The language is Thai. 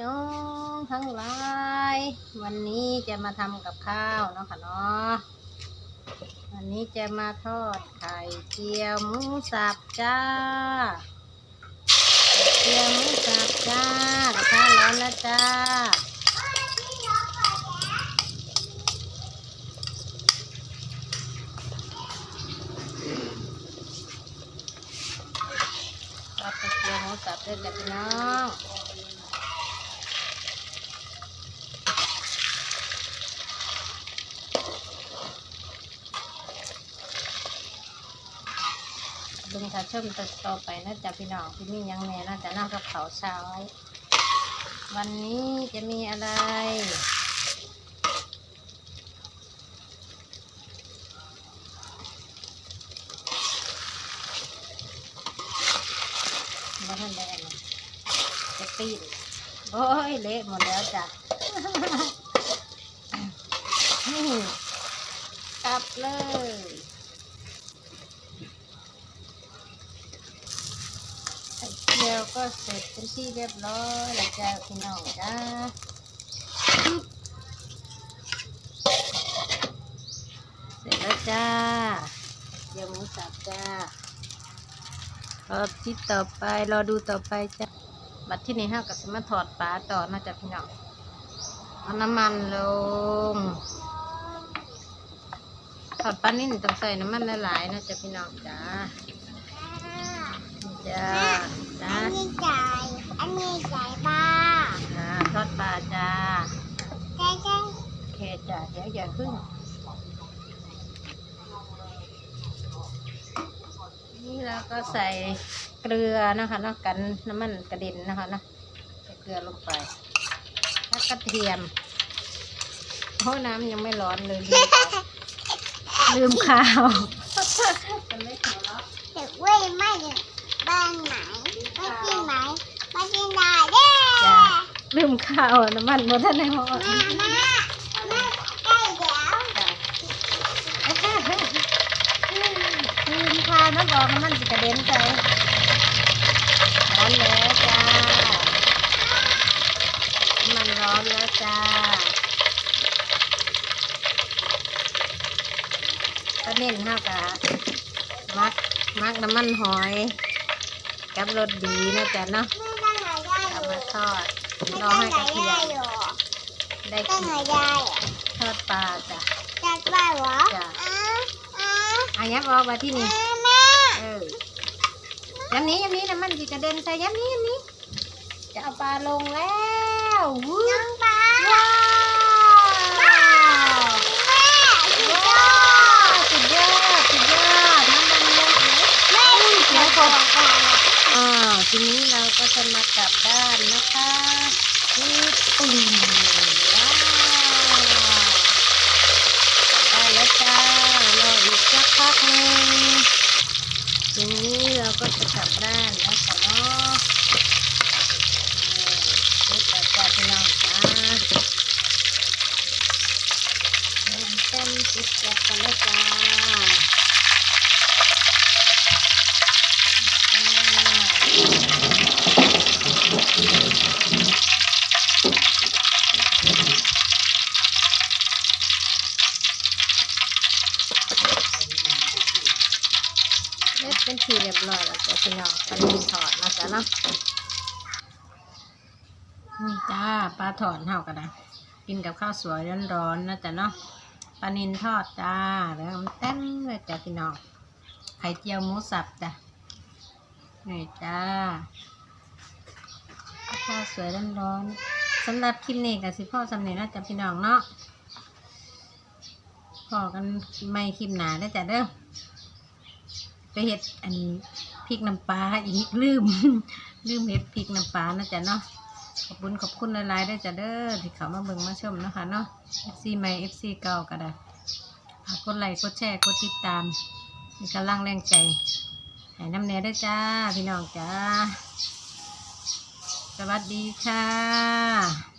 น้องทั้งหลายวันนี้จะมาทำกับข้าวเนาะค่ะเนาะวันนี้จะมาทอดไข่เจียวหมูสับจ้าไข่เจียวหมูสับจ้ากระทะร้อนแล้วจ้าทอดไข่เจียวหมูสับด้วยจ้ะพี่น้อง ลุงถ้าชมต่ต่อไปนะจ๊ะพี่น้องที่มียังแม่น่าจะนั่งกับเขาวเช้าวันนี้จะมีอะไรมาท่านได้อะไรจะปีนโอ้ยเละหมดแล้วจ้ะกลับเลย ไข่เจียวก็เสร็จเป็นที่เรียบร้อยแล้วจ้าพี่น้องจ้าเสร็จแล้วจ้าเดี๋ยวหมูสับจ้ารอที่ต่อไปรอดูต่อไปจ้าบัดที่นี่ห้ากับสมาถอดปลาต่อนะจ๊ะพี่น้องเอาน้ำมันลงถอดปลานิ่นต้องใส่น้ำมันหลายๆนะจ๊ะพี่น้องจ้า จ้าจ้าอันนี้จ่ายอันนี้จ่ายบ้าจ้าทอดปลาจ้าใช่ใช่โอเคจ้าเดี๋ยวอย่าพึ่งนี่เราก็ใส่เกลือนะคะเนาะกันน้ำมันกระเด็นนะคะเนาะใส่เกลือลงไปแล้วกระเทียมโอ้น้ำยังไม่ร้อนเลยลืมเอาลืมข้าวจะไม่ขอแล้ว เด็กเว้ยไม่เด็กบ้านไหนไม่กินไหนไม่กินได้เด้ จ้า ลืมข้าวน้ำมันหมดในหม้อมามามาใกล้เดี๋ยวจ้ะลืมข้าวน้ำบอกน้ำมันสิกระเด็นใจร้อนแล้วจ้าน้ำมันร้อนแล้วจ้า ก็เน้นห้ากะมักมักน้ำมันหอย กับรสดีนะจ๊ะเนาะไม่ได้ไหนได้อเอามาทอด รอได้ให้ไหนกระเทียได้มอยู่ได้ได้กินไหนได้ทอดปลาจ้ะจัดบ้านเหรอจ้ะอ้าอ้าอายับออกมาที่นี่อ้าแม่เออย้ำนี้ย้ำนี้น้ำมันสิกระเด็นใส่ย้ำนี้ย้ำนี้ จะเอาปลาลงแล้ววู้น้องปลาว้าวว้าวแม่สุดยอดสุดยอดสุดยอดน้ำมันเยอะเลยแม่เสียของกัน อ่าทีนี้เราก็จะมากลับด้านนะคะนี่ปุ่มว้าวได้แล้วจ้ารออีกสักพักหนึงทีนี้เราก็จะกลับด้านแล้วค่ะเนาะเออเสร็จแล้วจ้าพี่น้องจ้าเริ่มเต้นติดแกะกันแล้วจ้า เล็บเป็นทีเรียบร้อยแล้วจ้ะพี่น้องปลานินถอดนะจ๊ะเนาะนี่จ้าปลาถอนเท่ากันนะกินกับข้าวสวยร้อนๆนะจ๊ะเนาะปลานินทอดจ้าแล้วมันเต็มเลยจ้ะพี่น้องไข่เจียวหมูสับจ้ะนี่จ้าข้าวสวยร้อนๆสำหรับคลิปนี้กับสิพ่อสำเนียงนะจ๊ะพี่น้องเนาะพอกันไม่คลิปหนาได้จ้ะเด้อ ไปเห็ดอันพริกน้ำปลาอีกลืม ลืมเห็ดพริกน้ำปลานะจ๊ะเนาะขอบคุณขอบคุณหลายๆด้วยจ้ะเด้อที่เขามาเบิ่งมาชมนะคะเนาะ FC ใหม่ FC เก่าก็ได้ฝากกดไลค์กดแชร์กดติดตามมีกำลังแรงใจให้น้ำแน่ด้วยจ้าพี่น้องจ้า สวัสดีค่ะ